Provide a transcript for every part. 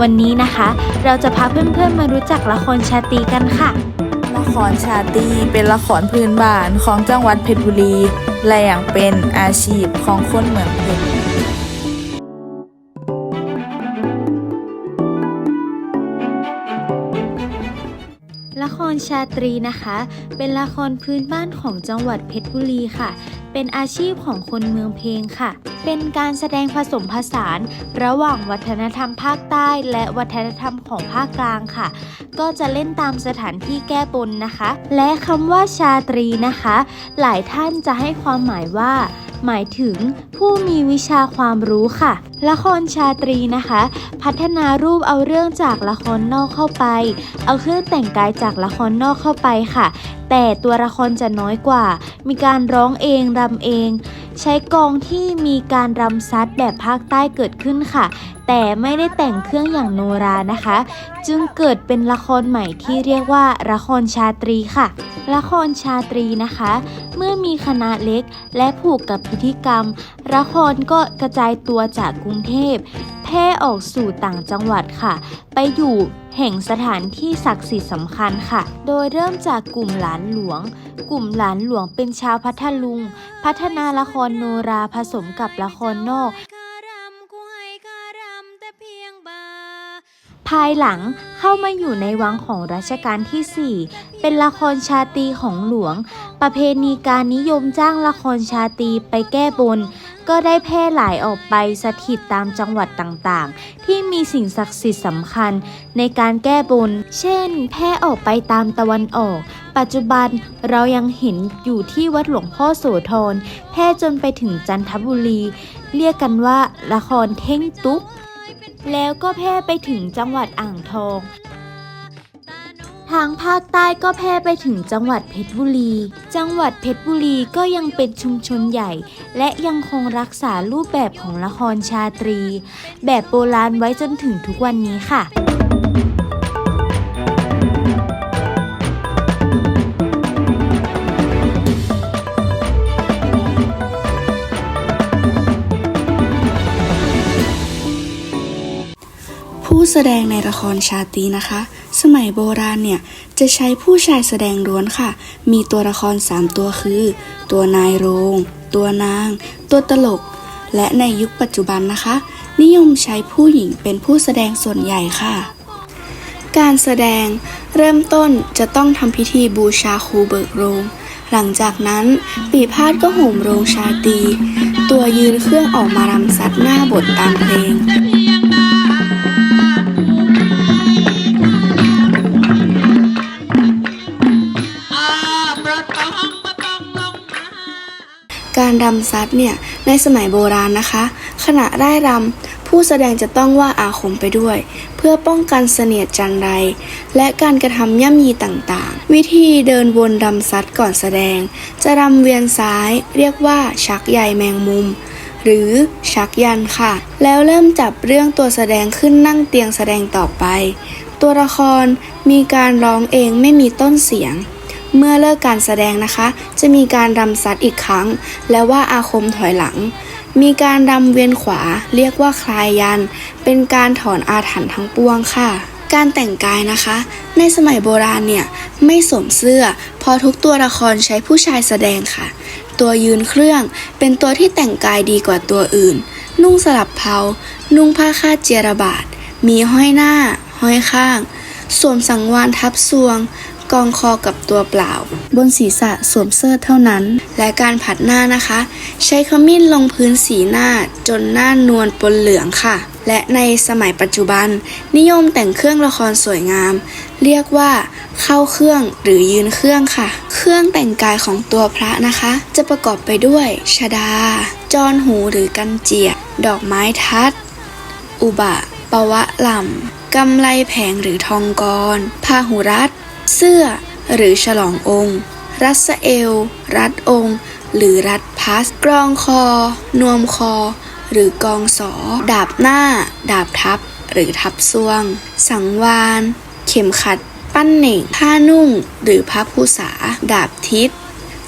วันนี้นะคะ เราจะพาเพื่อนๆมารู้จักละครชาตรีกันค่ะ ละครชาตรีเป็นละครพื้นบ้านของจังหวัดเพชรบุรี และยังเป็นอาชีพของคนเมืองเพชร ชาตรีนะคะ เป็นละครพื้นบ้านของจังหวัดเพชรบุรีค่ะ เป็นอาชีพของคนเมืองเพลงค่ะ เป็นการแสดงผสมผสาน ระหว่างวัฒนธรรมภาคใต้และวัฒนธรรมของภาคกลางค่ะ ก็จะเล่นตามสถานที่แก้บนนะคะ และคำว่าชาตรีนะคะ หลายท่านจะให้ความหมายว่า หมายถึงผู้มีวิชาความรู้ค่ะ ละครชาตรีนะคะ พัฒนารูปเอาเรื่องจากละครนอกเข้าไป เอาเครื่องแต่งกายจากละครนอกเข้าไปค่ะ แต่ตัวละครจะน้อยกว่า มีการร้องเองรำเอง ใช้กองที่มีการรำซัดแบบภาคใต้เกิดขึ้นค่ะ แต่ไม่ได้แต่งเครื่องอย่างโนรานะคะ จึงเกิดเป็นละครใหม่ที่เรียกว่าละครชาตรีค่ะ ละครชาตรีนะคะ เมื่อมีคณะเล็กและผูกกับพิธีกรรมละครก็กระจายตัวจากกรุงเทพ แพร่ออกสู่ต่างจังหวัดค่ะ ไปอยู่แห่งสถานที่ศักดิ์สิทธิ์สำคัญค่ะ โดยเริ่มจากกลุ่มหลานหลวง กลุ่มหลานหลวงเป็นชาวพัทลุง พัฒนาละครโนราผสมกับละครนอกภายหลังเข้ามาอยู่ในวังของรัชกาลที่ 4 เป็นละครชาตรีของหลวง ประเพณีการนิยมจ้างละครชาตรีไปแก้บน ก็ได้แพร่หลายออกไปสถิตตามจังหวัดต่างๆ ที่มีสิ่งศักดิ์สิทธิ์สำคัญในการแก้บน เช่น แพร่ออกไปตามตะวันออก ปัจจุบันเรายังเห็นอยู่ที่วัดหลวงพ่อโสธร แพร่จนไปถึงจันทบุรี เรียกกันว่าละครเท่งตุ๊กแล้วก็แพร่ไปถึงจังหวัดอ่างทอง ทางภาคใต้ก็แพร่ไปถึงจังหวัดเพชรบุรี จังหวัดเพชรบุรีก็ยังเป็นชุมชนใหญ่ และยังคงรักษารูปแบบของละครชาตรี แบบโบราณไว้จนถึงทุกวันนี้ค่ะผู้แสดงในละครชาตรีนะคะ สมัยโบราณเนี่ย จะใช้ผู้ชายแสดงล้วนค่ะ มีตัวละคร 3 ตัวคือ ตัวนายโรง ตัวนาง ตัวตลก และในยุคปัจจุบันนะคะ นิยมใช้ผู้หญิงเป็นผู้แสดงส่วนใหญ่ค่ะ การแสดงเริ่มต้นจะต้องทำพิธีบูชาครูเบิกโรงหลังจากนั้นปีพาดก็ห่มโรงชาตี ตัวยืนเครื่องออกมารำซัดหน้าบทตามเพลง การรำซัดเนี่ยในสมัยโบราณนะคะ ขณะร่ายรำผู้แสดงจะต้องว่าอาคมไปด้วย เพื่อป้องกันเสนียดจันไร และการกระทำย่ำยีต่างๆ วิธีเดินวนรำซัดก่อนแสดง จะรำเวียนซ้าย เรียกว่าชักใยแมงมุม หรือชักยันค่ะ แล้วเริ่มจับเรื่องตัวแสดงขึ้นนั่งเตียงแสดงต่อไป ตัวละครมีการร้องเองไม่มีต้นเสียง เมื่อเลิกการแสดงนะคะ จะมีการรำซัดอีกครั้ง และว่าอาคมถอยหลัง มีการรำเวียนขวาเรียกว่าคลายยัน เป็นการถอนอาถรรพ์ทั้งปวงค่ะ การแต่งกายนะคะ ในสมัยโบราณเนี่ยไม่สวมเสื้อ พอทุกตัวละครใช้ผู้ชายแสดงค่ะ ตัวยืนเครื่อง เป็นตัวที่แต่งกายดีกว่าตัวอื่น นุ่งสลับเพานุ่งผ้าคาดเจียรบาดมีห้อยหน้า ห้อยข้างสวมสังวานทับซวง กองคอกับตัวเปล่า บนศีรษะสวมเสื้อเท่านั้น และการผัดหน้านะคะ ใช้ขมิ้นลงพื้นสีหน้าจนหน้านวลปนเหลืองค่ะ และในสมัยปัจจุบัน นิยมแต่งเครื่องละครสวยงาม เรียกว่าเข้าเครื่องหรือยืนเครื่องค่ะ เครื่องแต่งกายของตัวพระนะคะ จะประกอบไปด้วยชดา จอนหูหรือกันเจียดอกไม้ทัด อุบะปะวะลำกำไลแผงหรือทองกรพาหุรัต เสื้อ หรือฉลององค์ รัสเอลรัดองค์ หรือรัดพัสกรองคอ นวมคอ หรือกองสอ ดาบหน้า ดาบทับ หรือทับซวง สังวาน เข็มขัด ปั้นเหน่ง ผ้านุ่ง หรือผ้าผู้สา ดาบทิศ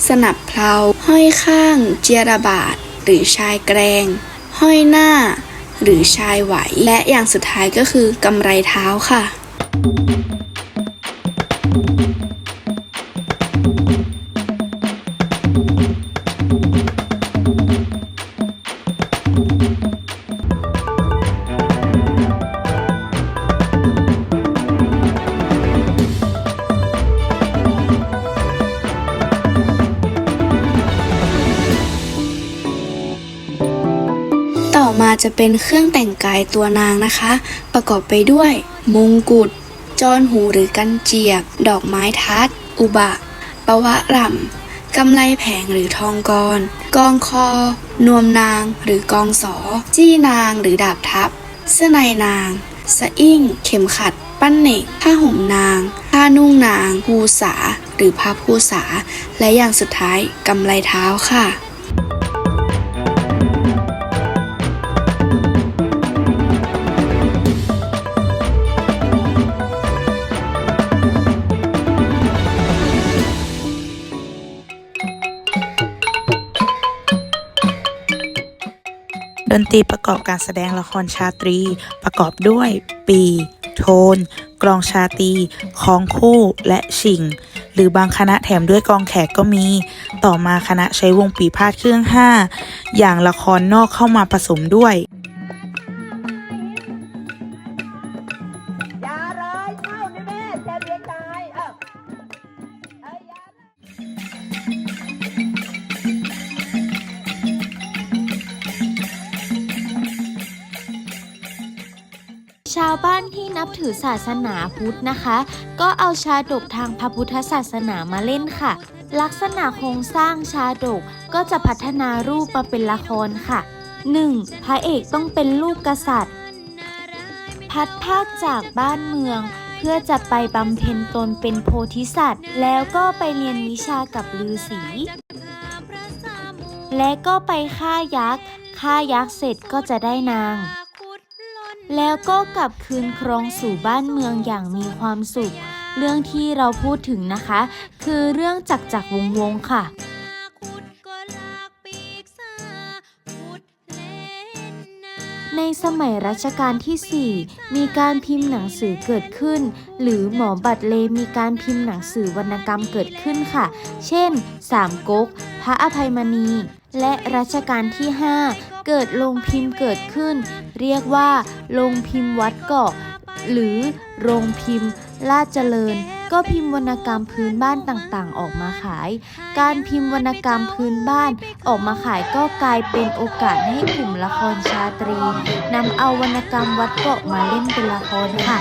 สนับเพลา ห้อยข้าง เจียระบาด หรือชายแกรงห้อยหน้า หรือชายไหว และอย่างสุดท้ายก็คือกำไรเท้าค่ะ จะเป็นเครื่องแต่งกายตัวนางนะคะ ประกอบไปด้วย มงกุฎจอนหูหรือกันเจียบดอกไม้ทัด อุบะ ปะวะรำกำไลแผงหรือทองกร กองคอ นวมนางหรือกองสอ จี้นางหรือดาบทับ เสื้อในนาง สะอิ่ง เข็มขัด ปั้นเน็กผ้าห่มนาง ผ้านุ่งนาง ภูษา หรือผ้าภูษา และอย่างสุดท้ายกำไลเท้าค่ะ ตรีประกอบการแสดงละครชาตรี ประกอบด้วย ปี โทน กลองชาตรีของคู่และชิง หรือบางคณะแถมด้วยกองแขกก็มี ต่อมาคณะใช้วงปีพาดเครื่องห้าอย่างละครนอกเข้ามาผสมด้วยาสนาพุทธนะคะ ก็เอาชาดกทางพระพุทธศาสนามาเล่นค่ะ ลักษณะโครงสร้างชาดกก็จะพัฒนารูปมาเป็นละครค่ะ 1. พระเอกต้องเป็นลูกกษัตริย์ พัดภาคจากบ้านเมืองเพื่อจะไปบำเพ็ญตนเป็นโพธิสัตว์ แล้วก็ไปเรียนวิชากับฤาษีและก็ไปฆ่ายักษ์ฆ่ายักษ์เสร็จก็จะได้นาง แล้วก็กลับคืนครองสู่บ้านเมืองอย่างมีความสุข เรื่องที่เราพูดถึงนะคะ คือเรื่องจักจักรวงวงค่ะในสมัยรัชกาลที่ 4 มีการพิมพ์หนังสือเกิดขึ้น หรือหมอบัตรเลมีการพิมพ์หนังสือวรรณกรรมเกิดขึ้นค่ะ เช่น สามก๊ก พระอภัยมณี และรัชกาลที่ 5 เกิดโรงพิมพ์เกิดขึ้น เรียกว่าโรงพิมพ์วัดเกาะ หรือโรงพิมพ์ลาดเจริญ ก็พิมพ์วรรณกรรมพื้นบ้านต่างๆ ออกมาขาย การพิมพ์วรรณกรรมพื้นบ้านออกมาขายก็กลายเป็นโอกาสให้กลุ่มละครชาตรีนำเอาวรรณกรรมวัดเกาะมาเล่นเป็นละครค่ะ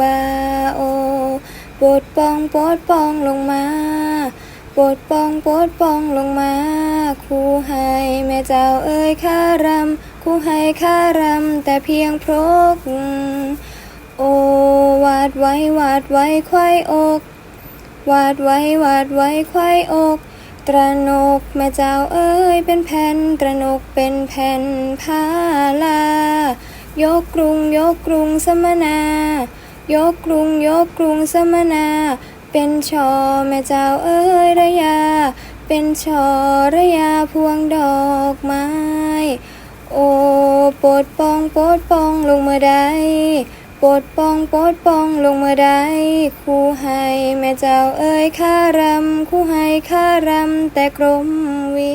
บาโอปดปองปดปองลงมาปดปองปดปองลงมาคู่ให้แม่เจ้าเอ้ยข้ารำคู่ให้ข้ารำแต่เพียงพรกโอวาดไว้วาดไว้ควายอก วาดไว้วาดไว้ควายอก ตระนกแม่เจ้าเอ้ยเป็นแผ่นตระนกเป็นแผ่นผ้าลายกกรุงยกกรุงสมนา ยกกรุงยกกรุงสมนา เป็นชอแม่เจ้าเอ้ยระยา เป็นชอระยาพวงดอกไม้ โอ้โปดปองโปดปองลงเมื่อใดปดปองปดปองลงเมื่อใดคู่ให้แม่เจ้าเอ้ยข้ารำคู่ให้ข้ารำแต่กรมเวิ